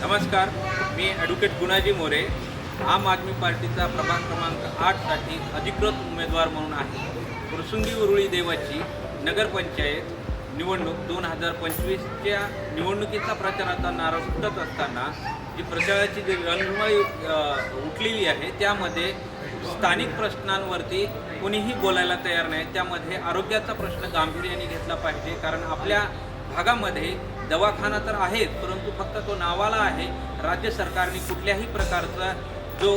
नमस्कार मी ॲडव्होकेट गुणाजी मोरे. आम आदमी पार्टीचा प्रभाग क्रमांक आठसाठी अधिकृत उमेदवार म्हणून आहे. प्रसुंगी उरुळी देवाची नगरपंचायत निवडणूक दोन हजार पंचवीसच्या निवडणुकीचा प्रचाराचा नारा सुटत असताना जी प्रचाराची जी रणधुमाळी उठलेली आहे त्यामध्ये स्थानिक प्रश्नांवरती कोणीही बोलायला तयार नाही. त्यामध्ये आरोग्याचा प्रश्न गांभीर्याने घेतला पाहिजे. कारण आपल्या भागामध्ये दवाखाना तर आहेच परंतु फक्त तो नावाला आहे. राज्य सरकारने कुठल्याही प्रकारचा जो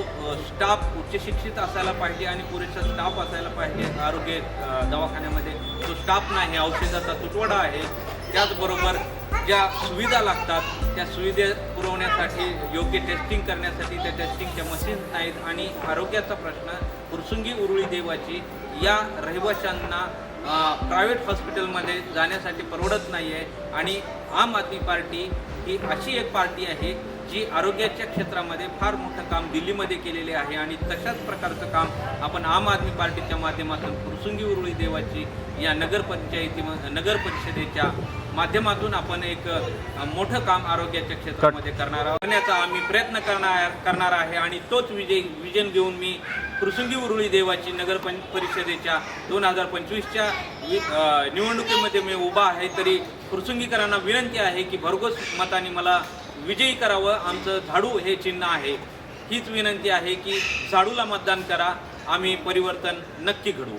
स्टाफ उच्च शिक्षित असायला पाहिजे आणि पुरेसा स्टाफ असायला पाहिजे आरोग्य दवाखान्यामध्ये तो स्टाफ नाही औषधाचा तुटवडा आहे. त्याचबरोबर ज्या सुविधा लागतात त्या सुविधा पुरवण्यासाठी योग्य टेस्टिंग करण्यासाठी त्या टेस्टिंगच्या मशीन्स नाहीत आणि आरोग्याचा प्रश्न पुरसुंगी उरुळी देवाची या रहिवाशांना प्रायव्हेट हॉस्पिटलमध्ये जाण्यासाठी परवडत नाही आहे आणि आम आदमी पार्टी ही अशी एक पार्टी आहे जी आरोग्याच्या क्षेत्रामध्ये फार मोठं काम दिल्लीमध्ये केलेले आहे. आणि तशाच प्रकारचं काम आपण आम आदमी पार्टीच्या माध्यमातून पुरसुंगी उरुळी देवाची या नगरपंचायती नगर परिषदेच्या माध्यमातून आपण एक मोठं काम आरोग्याच्या क्षेत्रामध्ये करणार आहोत. करण्याचा आम्ही प्रयत्न करणार करणार आहे. आणि तोच विजय विजन घेऊन मी प्रसंगी उरुळी देवाची नगर पं परिषदेच्या दोन हजार पंचवीसच्या निवडणुकीमध्ये मी उभा आहे तरी प्रसंगीकरांना विनंती आहे की भरघोस मताने मला विजयी करावं. आमचं झाडू हे चिन्ह आहे. हीच विनंती आहे की झाडूला मतदान करा. आम्ही परिवर्तन नक्की घडवू.